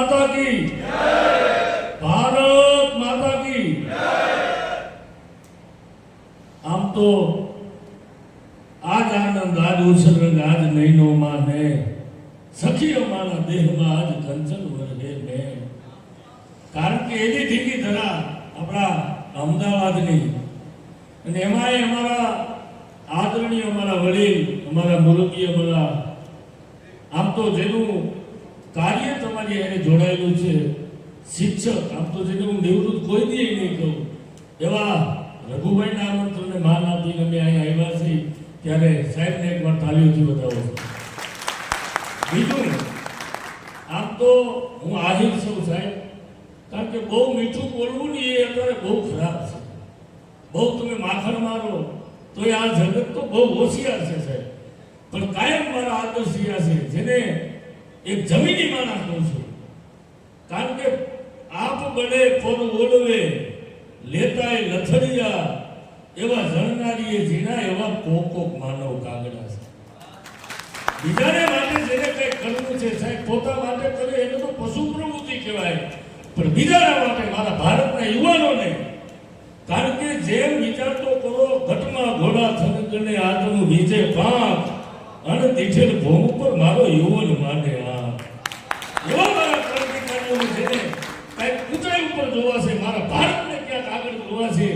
માતા કી ભારત માતા કી આમ તો આજ આનંદ, આજ ઉછરંગ આજ નૈનો માને સખીઓ મારા દેહમાં આજ કંચન વરહે ને કારણ કે એની ધીંગી ધરા આપણા અમદાવાદની. અને એમાંય અમારા આદરણીય, અમારા વડીલ, અમારા મુરબ્બી અમારા આમ તો જેનું કાર્ય તમારી એને જોડાયેલું છે. શિક્ષક, આમ તો જેને હું નિવૃત્ત કોઈ દે નહીં કહું. એવા રઘુભાઈના આમંત્રણને માન આપીને અમે અહીંયા આવ્યા છીએ ત્યારે સાહેબને એકવાર તાલીઓથી બતાવો બીજું, આમ તો હું આહિર છું સાહેબ, કારણ કે બહુ મીઠું બોલવું ને એ અત્યારે બહુ ખરાબ છે. બહુ તમે માખણ મારો, તો એ આ જગત તો બહુ હોશિયાર છે સાહેબ. પણ કાયમ મારા આદર્શ છે, જેને એક જમીની માણસ કહું કારણ કે આપ બને પર ઓળવે, લેતાય લથડિયા, એવા જણનારીએ જીણા એવા કોક માનવ કાગડા છે. બીજાને માટે જેને કંઈક કરવું છે, સાહેબ, પોતા માટે કરે, એને તો પશુ પ્રવૃત્તિ કહેવાય. પણ બીજાના માટે, મારા ભારતના યુવાનોને, કારણ કે જેમ વિચારતો કરો, ઘટમાં ઘોડા થનગને આદમું બીજે પાંખ અને દીઠેલ ભોમ ઉપર મારો યુવન માને આ એવા મારા ક્રાંતિકારીઓને જેને કંઈક ઊંચાઈ ઉપર જોવા છે મારા ભારતને ક્યાંક આગળ છે,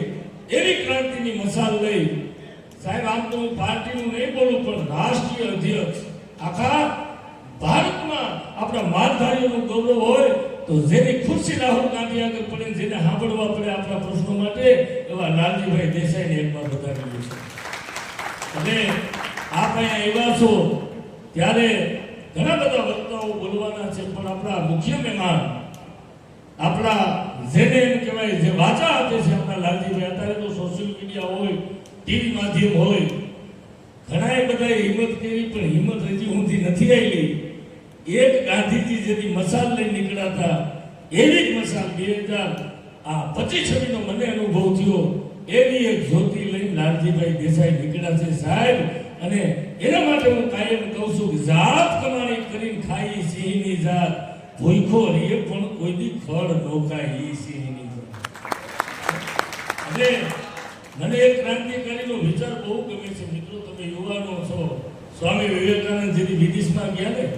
એવી ક્રાંતિની મસાલ લઈ, સાહેબ, આમ તો હું પાર્ટીનું નહીં બોલું, પણ રાષ્ટ્રીય અધ્યક્ષ, આખા ભારતમાં આપણા માલધારીઓનું ગૌરવ હોય, તો જેની ખુરશી રાહુલ ગાંધી આગળ પડે જેને સાંભળવા પડે આપણા પ્રશ્નો માટે, એવા લાલજીભાઈ દેસાઈને એકવાર વધારેલું છે. અને આપ અહીંયા એવા છો, ત્યારે ઘણા બધા વક્તાઓ બોલવાના છે, પણ આપણા મુખ્ય મહેમાન, આપણા જેને એમ કહેવાય, જે વાચા આપે છે આપણા લાલજીભાઈ. અત્યારે તો સોશિયલ મીડિયા હોય ટીવી માધ્યમ હોય. ઘણાએ બધાએ હિંમત કરી, પણ હિંમત હજી ઊંધી નથી આવી એક ગાંધીજી જેથી મસાલ લઈ નીકળ્યા હતા, એવી જ મસાલ બે હજાર, આ પચીસ છવ્વીસનો મને અનુભવ થયો. એવી એક જ્યોતિ લઈને લાલજીભાઈ દેસાઈ નીકળ્યા છે સાહેબ. અને એના માટે હું કાયમ કહું છું કે જાત કમાણી કરીને ખાઈ સિંહની જાત. ભૂખો રહીએ પણ કોઈ બી ફળ નોખાય એ સિંહની અને મને એક ક્રાંતિકારીનો વિચાર બહુ ગમે છે. મિત્રો, તમે યુવાનો છો. સ્વામી વિવેકાનંદ જેથી વિદેશમાં ગયા ને?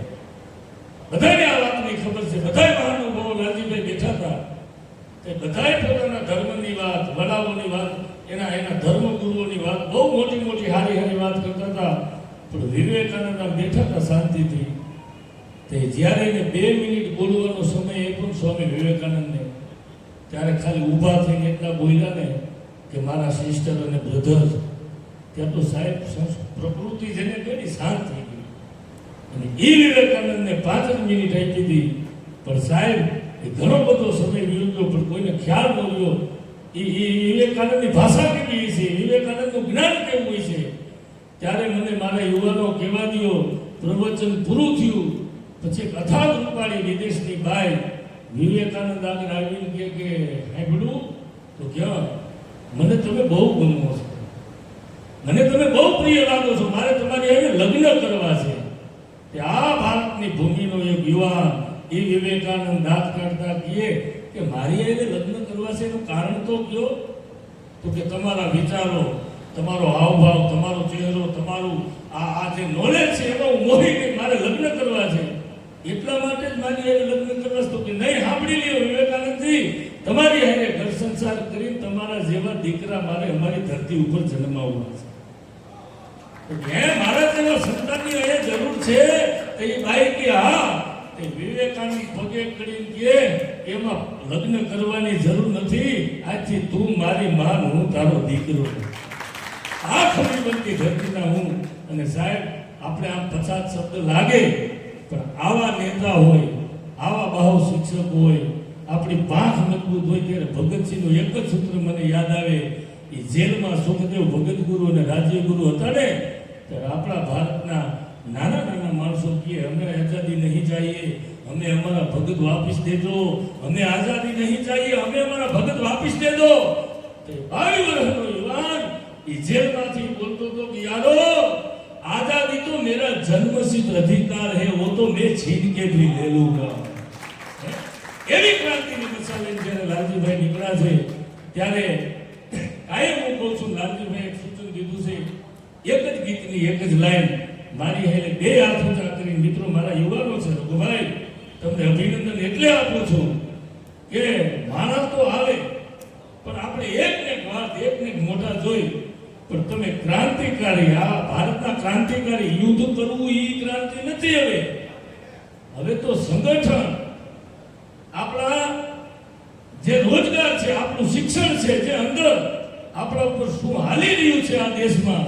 બધાને આ વાતની ખબર છે. બધાય મહાનુભાવો લાલજીભાઈ બેઠા હતા. તે બધાય પોતાના ધર્મની વાત, વડાઓની વાત, એના એના ધર્મગુરુઓની વાત, બહુ મોટી મોટી હારી હારી વાત કરતા હતા. પણ વિવેકાનંદ બેઠા હતા શાંતિથી. તે જ્યારે એને બે મિનિટ બોલવાનો સમય એ પણ સ્વામી વિવેકાનંદને ત્યારે ખાલી ઊભા થઈને એટલા બોલ્યા ને કે મારા સિસ્ટર અને બ્રધર્સ ત્યાં તો સાહેબ પ્રકૃતિ જેને કહે શાંત થઈ ગઈ. અને એ વિવેકાનંદને પાંચ મિનિટ આપી હતી પણ સાહેબ, એ ઘણો બધો સમય વીતી ગયો પણ કોઈને ખ્યાલ ન એ એ વિવેકાનંદની ભાષા કેવી છે? વિવેકાનંદનું જ્ઞાન કેવું હોય છે? ત્યારે મને મારા યુવાનો કહેવા દો પ્રવચન પૂરું થયું. પછી કથા રૂપાળી વિદેશની બાઈ વિવેકાનંદ આગળ આવીને કહે કે સાંભળ્યું તો ક્યાં મને તમે બહુ ગમો છો. મને તમે બહુ પ્રિય લાગો છો. મારે તમારી એને લગ્ન કરવા છે. કે આ ભારતની ભૂમિનો એક યુવાન એ વિવેકાનંદ દાંત કાઢતા કહે કે, મારી એને લગ્ન કરવા છે એનું કારણ તો કયો તો કે તમારા વિચારો, તમારો હાવભાવ, તમારો ચહેરો, તમારું આ આ જે નોલેજ છે એમાં હું મોહી ગઈ મારે લગ્ન કરવા છે. એટલા માટે જ મારી હારે લગ્ન કરવા તો કે નહીં સાંભળી લ્યો વિવેકાનંદજી, તમારી હારે ઘર સંસાર કરી તમારા જેવા દીકરા મારે અમારી ધરતી ઉપર જન્માવવા છે. હે મારા જેવા સંતાનની અહીંયા જરૂર છે, તો એ ભાઈ કે, હા, તે વિવેકાનંદ પગે કરીને કે, એમાં લગ્ન કરવાની જરૂર નથી આજથી તું મારી માન, હું તારો દીકરો આ ખબર બનતી ધરતીના હું. અને સાહેબ, આપણે આમ પચાસ શબ્દ લાગે પણ આવા નેતા હોય, આવા બહુ શિક્ષક હોય, આપણી પાંખ મજબૂત હોય ત્યારે ભગતસિંહનું એક જ સૂત્ર મને યાદ આવે એ જેલમાં સુખદેવ ભગત ગુરુ અને રાજ્યગુરુ હતા ને, ત્યારે આપણા ભારતના નાના નાના માણસો કહે અમે આઝાદી નહીં ચાહીએ, અમે અમારા ભગત વાપસ દેજો, અમે આઝાદી નહીં ચાહીએ, અમે અમારા ભગત વાપસ દેજો. બાવીસ વર્ષનો યુવાન એ જેલમાંથી બોલતો હતો કે યારો आजादी तो मेरा जन्मसिद्ध अधिकार है वो तो मैं छीन के भी ले लूंगा है? એવી ક્રાંતિની દિશા લઈને જ્યારે લાલજીભાઈ નીકળ્યા છે ત્યારે કાયમ હું કહું છું લાલજીભાઈ એક સૂચન દીધું છે એક જ ગીતની એક જ લાઈન મારી હારે બે હાથ ઊંચા કરીને મિત્રો મારા યુવાનો છે રઘુભાઈ તમને અભિનંદન એટલે આપું છું કે માણસ તો આવે પણ આપણે એક ને એક વાત એક ને એક મોટા જોઈ પણ તમે ક્રાંતિકારી આ ભારતના ક્રાંતિકારી યુદ્ધ કરવું એ ક્રાંતિ નથી હવે. હવે તો સંગઠન, આપણા જે રોજગાર છે, આપણું શિક્ષણ છે, જે અંદર આપણા ઉપર શું હાલી રહ્યું છે આ દેશમાં?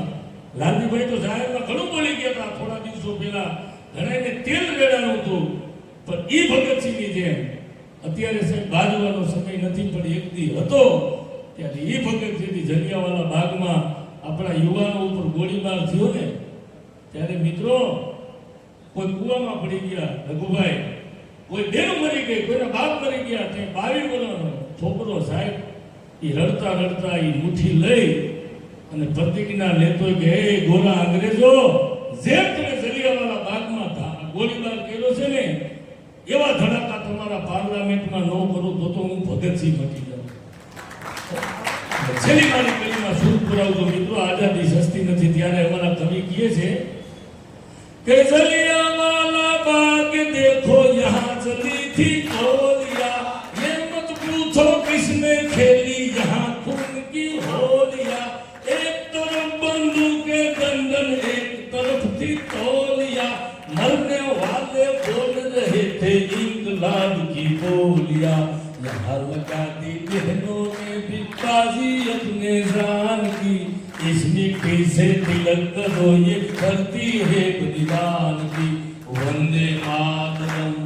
લાલજીભાઈ તો જાહેરમાં ઘણું બોલી ગયા હતા, થોડા દિવસો પહેલા. ઘણાને તેલ રેડાનું હતું, પણ ઈ ભગતસિંહની જેમ. અત્યારે સાહેબ બાજવાનો સમય નથી, પણ એક દી હતો, ત્યારે ઈ ભગતસિંહની જલિયાવાલા બાગમાં આપણા યુવાનો ઉપર ગોળીબાર થયો ને ત્યારે મિત્રો, કોઈ કુવામાં પડી ગયા, રઘુભાઈ, કોઈ બેન મરી ગઈ, કોઈના બાપ મરી ગયા, તે બાવી વર્ષનો છોકરો સાહેબ એ રડતા રડતા એ મુઠ્ઠી લઈ અને પ્રતિજ્ઞા લેતો કે, હે ગોરા અંગ્રેજો, જે તમે જલિયાવાલા બાગમાં હતા ગોળીબાર કર્યો છે ને, એવા ધડાકા તમારા પાર્લામેન્ટમાં ન કરું તો તો હું ભગતસિંહ મટી જાઉં. છેલ્લી મારી કડીમાં સુર પુરાવતો મિત્રો, આઝાદી સસ્તી નથી, ત્યારે અમારા કવિ કહે છે કે જલિયાવાલા बाग देखो यहाँ चली थी गोलियां ये मत पूछो किसने खेली यहाँ खून की होलियां एक तरफ बंदूकें दंडन एक तरफ थी तौलिया मरने वाले बोल रहे थे इंकलाब की बोलियां यहाँ लगा दी बहनों ने भी बाजी अपने जान की इस मिट्टी से तिलक करो ये धरती है बलिदान की वंदे मातरम